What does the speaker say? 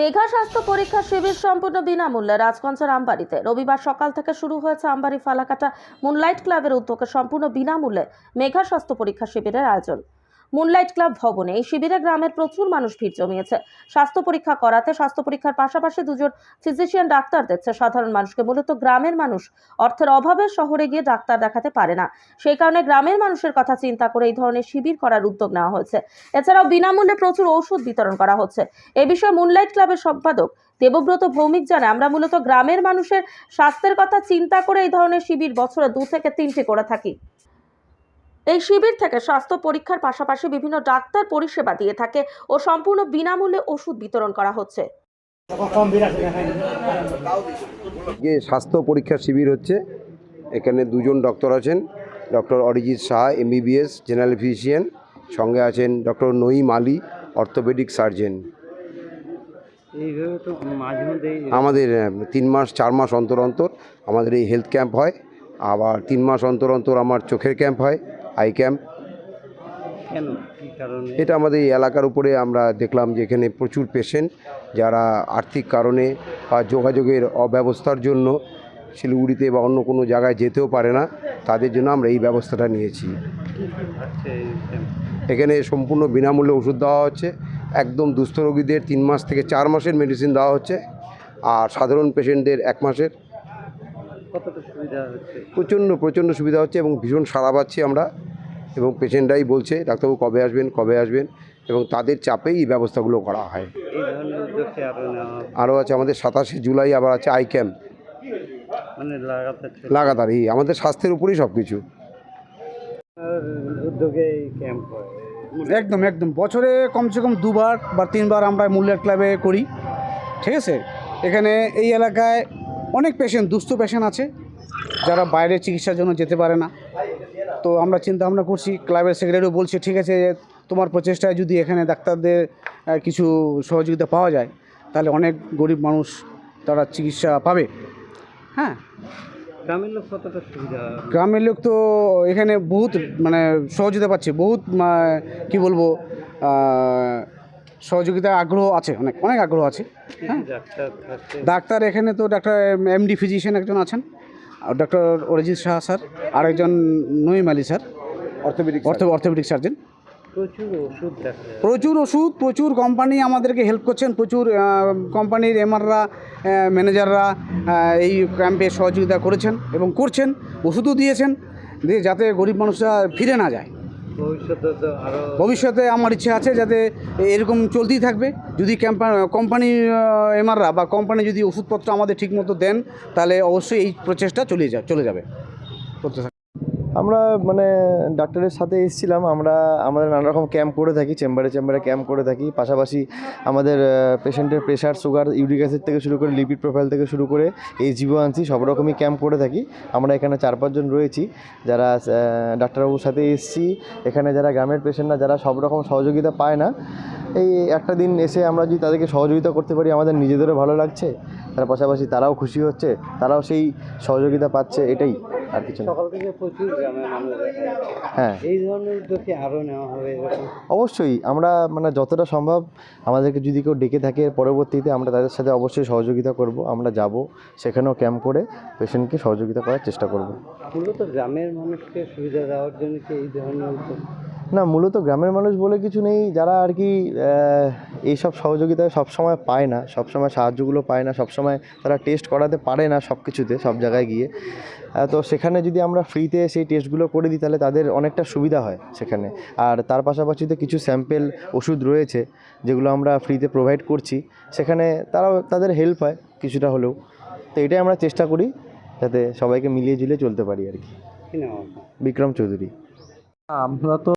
মেঘা স্বাস্থ্য পরীক্ষা শিবির সম্পূর্ণ বিনামূল্যে রাজগঞ্জের আমবাড়িতে। রবিবার সকাল থেকে শুরু হয়েছে আমবাড়ি ফালাকাটা। মুনলাইট ক্লাবের উদ্যোগে সম্পূর্ণ বিনামূল্যে মেঘা স্বাস্থ্য পরীক্ষা শিবিরের আয়োজন। মুনলাইট ক্লাব ভবনে এই শিবিরে গ্রামের প্রচুর মানুষ ভিড় জমিয়েছে। স্বাস্থ্য পরীক্ষা করাতে স্বাস্থ্য পরীক্ষার পাশাপাশি দুজন ফিজিশিয়ান ডাক্তার দেখছে সাধারণ মানুষকে মূলত গ্রামের মানুষ। অর্থের অভাবে শহরে গিয়ে ডাক্তার দেখাতে পারে না। সেই কারণে গ্রামের মানুষের কথা চিন্তা করে এই ধরনের শিবির করার উদ্যোগ নেওয়া হয়েছে। এছাড়াও বিনামূল্যে প্রচুর ঔষধ বিতরণ করা হচ্ছে। এ বিষয়ে মুনলাইট ক্লাবের সম্পাদক দেবব্রত ভৌমিক জানায়, আমরা মূলত গ্রামের মানুষের স্বাস্থ্যের কথা চিন্তা করে এই ধরনের শিবির বছরে দু থেকে তিনটি করে থাকি। এই শিবির থেকে স্বাস্থ্য পরীক্ষার পাশাপাশি বিভিন্ন ডাক্তার পরিষেবা দিয়ে থাকে ও সম্পূর্ণ বিনামূল্যে ওষুধ বিতরণ করা হচ্ছে। যে স্বাস্থ্য পরীক্ষা শিবির হচ্ছে এখানে দুজন ডক্টর আছেন doctor Arijit Shah MBBS general physician সঙ্গে আছেন doctor Naeem Ali orthopedic surgeon. আমাদের তিন মাস চার মাস অন্তর অন্তর আমাদের এই হেলথ ক্যাম্প হয় আবার তিন মাস অন্তর অন্তর আমার চোখের ক্যাম্প হয়। আই ক্যাম্প এটা আমাদের এই এলাকার উপরে আমরা দেখলাম যে এখানে প্রচুর পেশেন্ট যারা আর্থিক কারণে বা যোগাযোগের অব্যবস্থার জন্য শিলিগুড়িতে বা অন্য কোনো জায়গায় যেতেও পারে না তাদের জন্য আমরা এই ব্যবস্থাটা নিয়েছি। আচ্ছা। এখানে সম্পূর্ণ বিনামূল্যে ওষুধ দেওয়া হচ্ছে একদম দুস্থ রোগীদের তিন মাস থেকে চার মাসের মেডিসিন দেওয়া হচ্ছে আর সাধারণ পেশেন্টদের এক মাসের। কতটা সুবিধা হচ্ছে? প্রচণ্ড প্রচণ্ড সুবিধা হচ্ছে এবং ভীষণ সাড়া পাচ্ছি আমরা এবং পেশেন্টরাই বলছে ডাক্তারবাবু কবে আসবেন কবে আসবেন এবং তাদের চাপেই এই ব্যবস্থাগুলো করা হয়। এই ধরনের উদ্যোগকে আরও আছে আমাদের সাতাশে জুলাই আবার আছে আই ক্যাম্প মানে লাগাতার। এই আমাদের স্বাস্থ্যের উপরেই সব কিছু উদ্যোগে ক্যাম্প একদম একদম। বছরে কমসে কম দুবার বা তিনবার আমরা মূল্যের ক্লাবে করি। ঠিক আছে? এখানে এই এলাকায় অনেক পেশেন্ট দুস্থ পেশেন্ট আছে যারা বাইরে চিকিৎসার জন্য যেতে পারে না। তো আমরা চিন্তা ভাবনা করছি ক্লাবের সেক্রেটারিও বলছে ঠিক আছে তোমার প্রচেষ্টায় যদি এখানে ডাক্তারদের কিছু সহযোগিতা পাওয়া যায় তাহলে অনেক গরিব মানুষ তারা চিকিৎসা পাবে। হ্যাঁ। গ্রামের লোক কতটা সুবিধা? গ্রামের লোক তো এখানে বহুত মানে সহযোগিতা পাচ্ছে বহুত কি বলব সহযোগিতার আগ্রহ আছে অনেক অনেক আগ্রহ আছে কি ডাক্তার এখানে তো ডাক্তার এমডি ফিজিশিয়ান একজন আছেন ডক্টর অরিজিৎ শাহ স্যার আর একজন নঈম আলী স্যার অর্থোপেডিক অর্থ অর্থোপেডিক সার্জন। প্রচুর ওষুধ প্রচুর কোম্পানি আমাদেরকে হেল্প করছেন প্রচুর কোম্পানির এমআররা ম্যানেজাররা এই ক্যাম্পে সহযোগিতা করেছেন এবং করছেন ওষুধও দিয়েছেন দিয়ে যাতে গরিব মানুষরা ফিরে না যায়। ভবিষ্যতে আমার ইচ্ছে আছে যাতে এরকম চলতেই থাকবে যদি কোম্পানি এমাররা বা কোম্পানি যদি ওষুধপত্র আমাদের ঠিকমতো দেন, তাহলে অবশ্যই এই প্রচেষ্টা চলে যা, চলে যাবে করতে। আমরা মানে ডাক্তারের সাথে এসেছিলাম, আমরা আমাদের নানা রকম ক্যাম্প করে থাকি, চেম্বারে চেম্বারে ক্যাম্প করে থাকি। পাশাপাশি আমাদের পেশেন্টের প্রেশার সুগার ইউরিক অ্যাসিড থেকে শুরু করে লিপিড প্রোফাইল থেকে শুরু করে এই জীবাণু সব রকমই ক্যাম্প করে থাকি। আমরা এখানে চার পাঁচজন রয়েছি, যারা ডাক্তারবাবুর সাথে এসেছি। এখানে যারা গ্রামের পেশেন্টরা যারা সব রকম সহযোগিতা পায় না, এই একটা দিন এসে আমরা যদি তাদেরকে সহযোগিতা করতে পারি, আমাদের নিজেদেরও ভালো লাগছে। তার পাশাপাশি তারাও খুশি হচ্ছে, তারাও সেই সহযোগিতা পাচ্ছে, এটাই। আর কিছু না। সকাল থেকে প্রচুর গ্রামের মানুষ হ্যাঁ। এই ধরনের উদ্যোগকে আরও নেওয়া হবে অবশ্যই আমরা মানে যতটা সম্ভব আমাদেরকে যদি কেউ ডেকে থাকে পরবর্তীতে আমরা তাদের সাথে অবশ্যই সহযোগিতা করব আমরা যাব সেখানেও ক্যাম্প করে পেশেন্টকে সহযোগিতা করার চেষ্টা করব। মূলত গ্রামের মানুষকে সুবিধা দেওয়ার জন্য কি এই ধরনের উদ্যোগ? না মূলত গ্রামের মানুষ বলে কিছু নেই। যারা আর কি এইসব সহযোগিতা সবসময় পায় না সবসময় সাহায্যগুলো পায় না সবসময় তারা টেস্ট করাতে পারে না সব কিছুতে সব জায়গায় গিয়ে। তো সেখানে যদি আমরা ফ্রিতে সেই টেস্টগুলো করে দিই তাহলে তাদের অনেকটা সুবিধা হয় সেখানে। আর তার পাশাপাশিতে কিছু স্যাম্পেল ওষুধ রয়েছে যেগুলো আমরা ফ্রিতে প্রোভাইড করছি। সেখানে তারাও তাদের হেল্প হয় কিছুটা হলেও। তো এটাই আমরা চেষ্টা করি যাতে সবাইকে মিলিয়ে ঝুলিয়ে চলতে পারি আর কি। বিক্রম চৌধুরী। আমরা তো